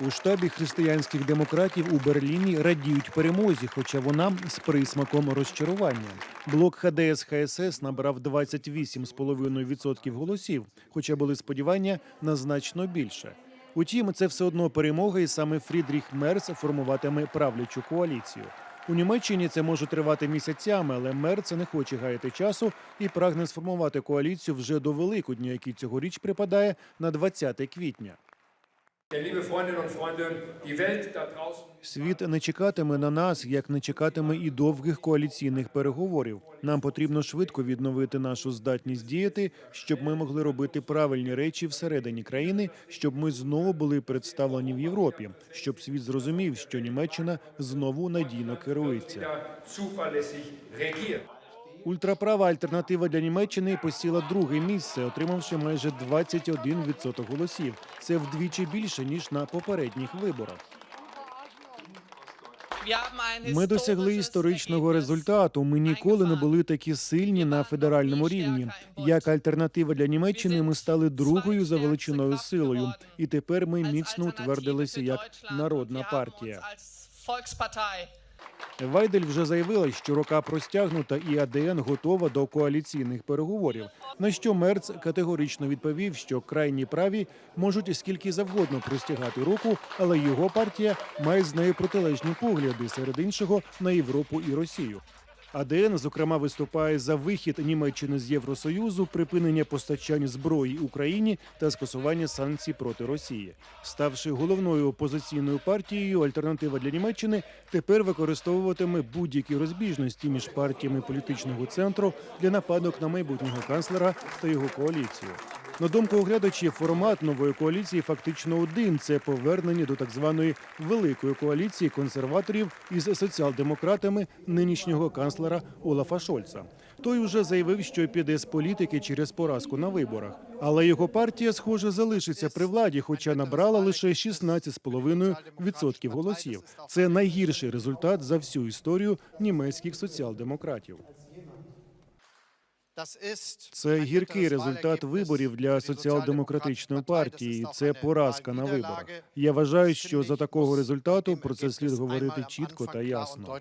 У штабі християнських демократів у Берліні радіють перемозі, хоча вона з присмаком розчарування. Блок ХДС ХСС набрав 28,5% голосів, хоча були сподівання на значно більше. Утім, це все одно перемога, і саме Фрідріх Мерц формуватиме правлячу коаліцію. У Німеччині це може тривати місяцями, але Мерц не хоче гаяти часу і прагне сформувати коаліцію вже до Великодня, який цьогоріч припадає на 20 квітня. Світ не чекатиме на нас, як не чекатиме і довгих коаліційних переговорів. Нам потрібно швидко відновити нашу здатність діяти, щоб ми могли робити правильні речі всередині країни, щоб ми знову були представлені в Європі, щоб світ зрозумів, що Німеччина знову надійно керується. Ультраправа альтернатива для Німеччини посіла друге місце, отримавши майже 21% голосів. Це вдвічі більше ніж на попередніх виборах. Ми досягли історичного результату. Ми ніколи не були такі сильні на федеральному рівні. Як альтернатива для Німеччини, ми стали другою за величиною силою, і тепер ми міцно утвердилися як народна партія. Вайдель вже заявила, що рука простягнута і АДН готова до коаліційних переговорів. На що Мерц категорично відповів, що крайні праві можуть скільки завгодно простягати руку, але його партія має з нею протилежні погляди, серед іншого на Європу і Росію. АДН, зокрема, виступає за вихід Німеччини з Євросоюзу, припинення постачань зброї Україні та скасування санкцій проти Росії. Ставши головною опозиційною партією, альтернатива для Німеччини тепер використовуватиме будь-які розбіжності між партіями політичного центру для нападок на майбутнього канцлера та його коаліцію. На думку оглядачів, формат нової коаліції фактично один це повернення до так званої великої коаліції консерваторів із соціал-демократами нинішнього канцлера Олафа Шольца. Той уже заявив, що піде з політики через поразку на виборах. Але його партія, схоже, залишиться при владі, хоча набрала лише 16,5% голосів. Це найгірший результат за всю історію німецьких соціал-демократів. Це гіркий результат виборів для соціал-демократичної партії. Це поразка на виборах. Я вважаю, що за такого результату про це слід говорити чітко та ясно.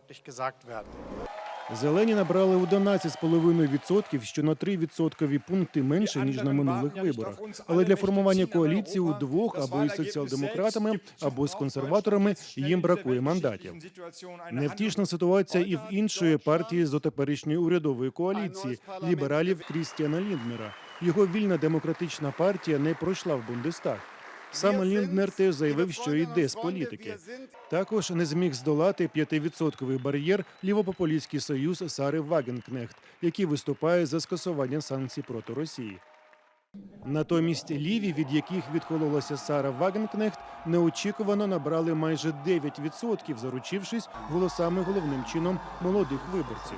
Зелені набрали 11,5%, що на 3 відсоткові пункти менше ніж на минулих виборах. Але для формування коаліції у двох або із соціал-демократами, або з консерваторами їм бракує мандатів. Невтішна ситуація і в іншої партії з дотеперішньої урядової коаліції лібералів Крістіана Лінднера. Його вільна демократична партія не пройшла в Бундестаг. Саме Лінднер теж заявив, що йде з політики. Також не зміг здолати 5-відсотковий бар'єр лівопопулістський союз Сари Вагенкнехт, який виступає за скасування санкцій проти Росії. Натомість ліві, від яких відкололася Сара Вагенкнехт, неочікувано набрали майже 9%, заручившись голосами головним чином молодих виборців.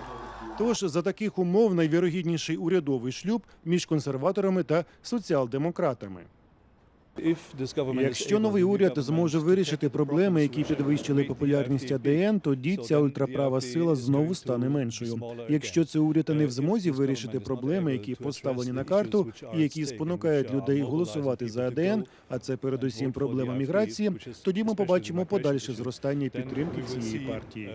Тож за таких умов найвірогідніший урядовий шлюб між консерваторами та соціал-демократами. Якщо новий уряд зможе вирішити проблеми, які підвищили популярність АДН, тоді ця ультраправа сила знову стане меншою. Якщо це уряд не в змозі вирішити проблеми, які поставлені на карту, і які спонукають людей голосувати за АДН, а це передусім проблема міграції, тоді ми побачимо подальше зростання підтримки цієї партії.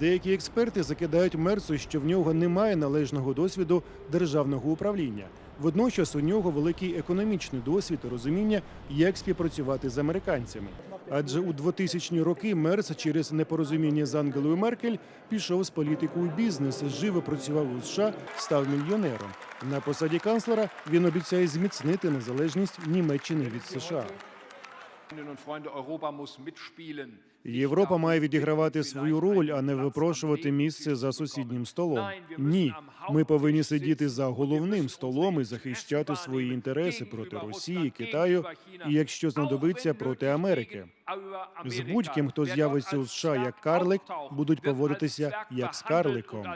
Деякі експерти закидають Мерсу, що в нього немає належного досвіду державного управління. Водночас у нього великий економічний досвід і розуміння, як співпрацювати з американцями. Адже у 2000-ні роки Мерс через непорозуміння з Ангелою Меркель пішов з політику у бізнес, живо працював у США, став мільйонером. На посаді канцлера він обіцяє зміцнити незалежність Німеччини від США. Європа має відігравати свою роль, а не випрошувати місце за сусіднім столом. Ні, ми повинні сидіти за головним столом і захищати свої інтереси проти Росії, Китаю і, якщо знадобиться, проти Америки. З будь-ким, хто з'явиться у США як карлик, будуть поводитися як з карликом.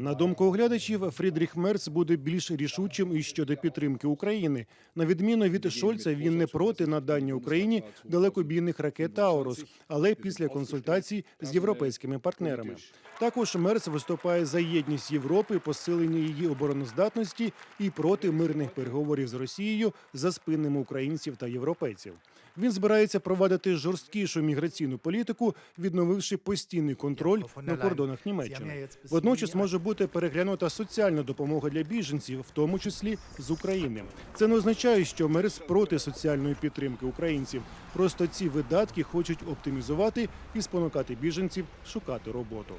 На думку оглядачів, Фрідріх Мерц буде більш рішучим і щодо підтримки України. На відміну від Шольца, він не проти надання Україні далекобійних ракет Таурус, але після консультацій з європейськими партнерами. Також Мерц виступає за єдність Європи, посилення її обороноздатності і проти мирних переговорів з Росією за спинами українців та європейців. Він збирається провадити жорсткішу міграційну політику, відновивши постійний контроль на кордонах Німеччини. Водночас може бути переглянута соціальна допомога для біженців, в тому числі з України. Це не означає, що Мерц проти соціальної підтримки українців. Просто ці видатки хочуть оптимізувати і спонукати біженців шукати роботу.